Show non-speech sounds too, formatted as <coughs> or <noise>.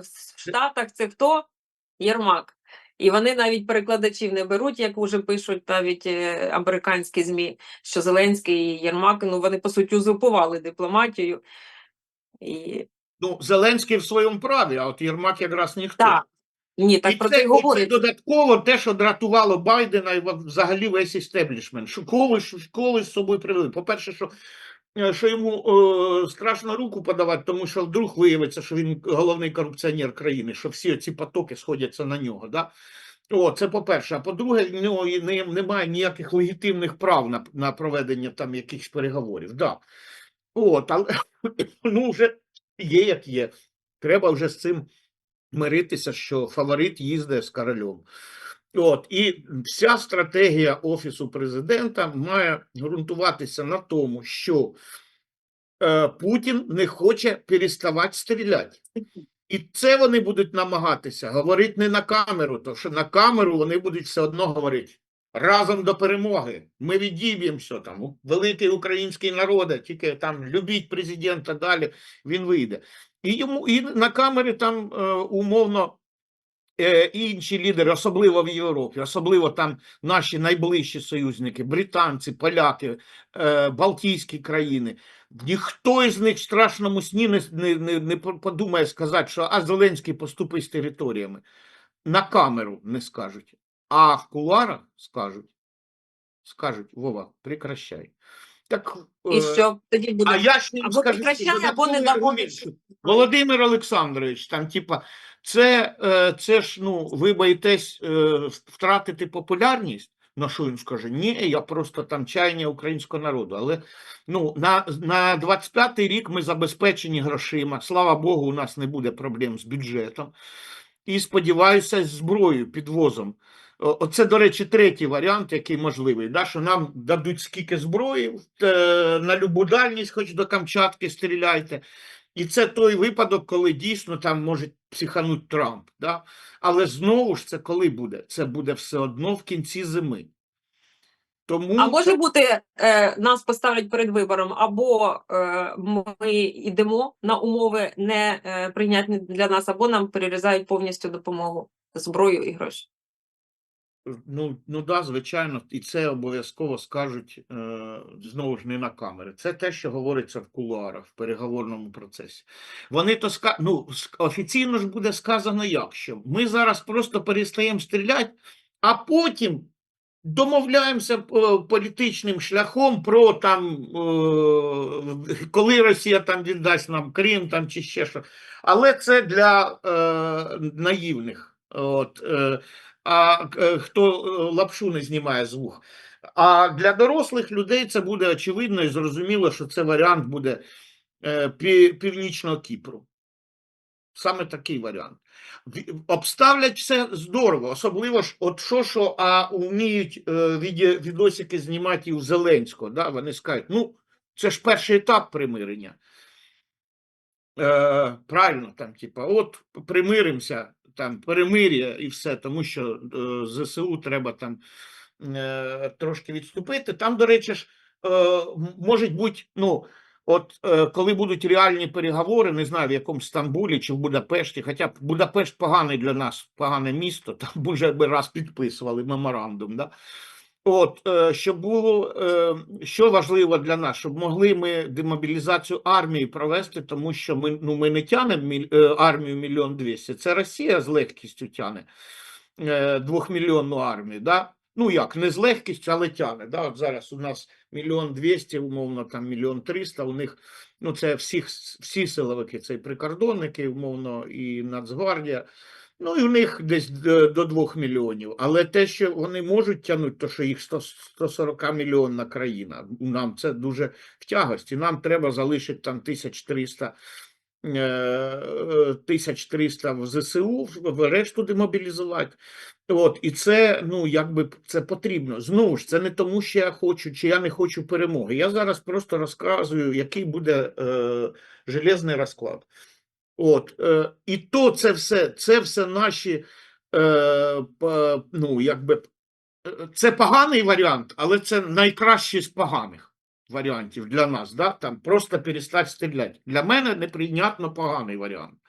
в Штатах це хто? Єрмак. І вони навіть перекладачів не беруть, як вже пишуть навіть е, американські ЗМІ, що Зеленський і Єрмак, ну вони по суті узурпували дипломатію. І Ну, Зеленський в своєму праві, а от Єрмак якраз ніхто. так, ні, так і про це, це і говорять. це додатково те, що дратувало Байдена і взагалі весь істеблішмент. Школи, школи з собою привели. По-перше, що, що йому е, страшно руку подавати, тому що вдруг виявиться, що він головний корупціонер країни, що всі ці потоки сходяться на нього. Да? О, це по-перше. А по-друге, в нього не, немає ніяких легітимних прав на, на проведення там якихось переговорів. Да. От, але <coughs> ну, вже є як є. Треба вже з цим миритися, що фаворит їздить з королем. От, і вся стратегія Офісу президента має ґрунтуватися на тому, що е, Путін не хоче переставати стріляти. І це вони будуть намагатися говорити не на камеру, тому що на камеру вони будуть все одно говорити. Разом до перемоги. Ми відіб'ємося там. Великий український народи, тільки там любіть президента далі, він вийде. І йому і на камері там е, умовно інші лідери, особливо в Європі, особливо там наші найближчі союзники, британці, поляки, е, Балтійські країни. Ніхто із них в страшному сні не, не, не, не подумає сказати, що а Зеленський поступить з територіями. На камеру не скажуть. А в кулуарах скажуть. Скажуть, Вова, прекращай. Так, І е, що тоді буде? а я ж Або скажу, або не Володимир Олександрович, там, типа, це, е, це ж, ну, ви боїтесь е, втратити популярність. На що він скаже? Ні, я просто там чаяння українського народу. Але ну, на, на 25-й рік ми забезпечені грошима. Слава Богу, у нас не буде проблем з бюджетом. І сподіваюся, з зброєю, підвозом. Оце, до речі, третій варіант, який можливий, да, що нам дадуть скільки зброї е, на любу дальність, хоч до Камчатки стріляйте. І це той випадок, коли дійсно там може психануть Трамп. Да? Але знову ж це коли буде? Це буде все одно в кінці зими. Тому А може бути, е, нас поставлять перед вибором, або е, ми йдемо на умови не е, прийнятні для нас, або нам перерізають повністю допомогу, зброю і гроші. Ну, ну да, звичайно, і це обов'язково скажуть е, знову ж не на камери. Це те, що говориться в кулуарах, в переговорному процесі. Вони то ска... ну, офіційно ж буде сказано як, що ми зараз просто перестаємо стріляти, а потім домовляємося е, політичним шляхом про там, е, коли Росія там віддасть нам Крим там чи ще що. Але це для е, наївних. От, е, а е, хто е, лапшу не знімає з вух. А для дорослих людей це буде очевидно і зрозуміло, що це варіант буде е, Північного Кіпру. Саме такий варіант. Обставлять все здорово, особливо ж, от що, що, а вміють відосики знімати і у Зеленського. Да? Вони скажуть, ну, це ж перший етап примирення. Е, правильно, там, типа, от примиримося, там, перемир'я і все, тому що е, ЗСУ треба там е, трошки відступити. Там, до речі ж, е, м- можуть бути, ну, от коли будуть реальні переговори, не знаю, в якому Стамбулі чи в Будапешті, хоча Будапешт поганий для нас, погане місто, <laughs> там вже би раз підписували меморандум. Да? От, е, щоб було, е, що важливо для нас, щоб могли ми демобілізацію армії провести, тому що ми, ну, ми не тянемо е, армію мільйон двісті. Це Росія з легкістю тяне двохмільйонну армію. Да? Ну як, не з легкістю, але тяне. Да? От зараз у нас мільйон двісті, умовно, там мільйон триста, у них ну, це всіх, всі силовики, це і прикордонники, умовно, і Нацгвардія. Ну, і в них десь до до 2 мільйонів. Але те, що вони можуть тягнути, то що їх 100, 140 мільйонна країна, нам це дуже в тягості. Нам треба залишити там 1300 е, е, 1300 в ЗСУ, решту демобілізувати. От, і це, ну, якби це потрібно. Знову ж, це не тому, що я хочу, чи я не хочу перемоги. Я зараз просто розказую, який буде е, железний розклад. От, е, і то це все, це все наші, е, по- ну, якби, е, це поганий варіант, але це найкращий з поганих варіантів для нас. Да? Там просто перестати стріляти. Для мене неприйнятно поганий варіант.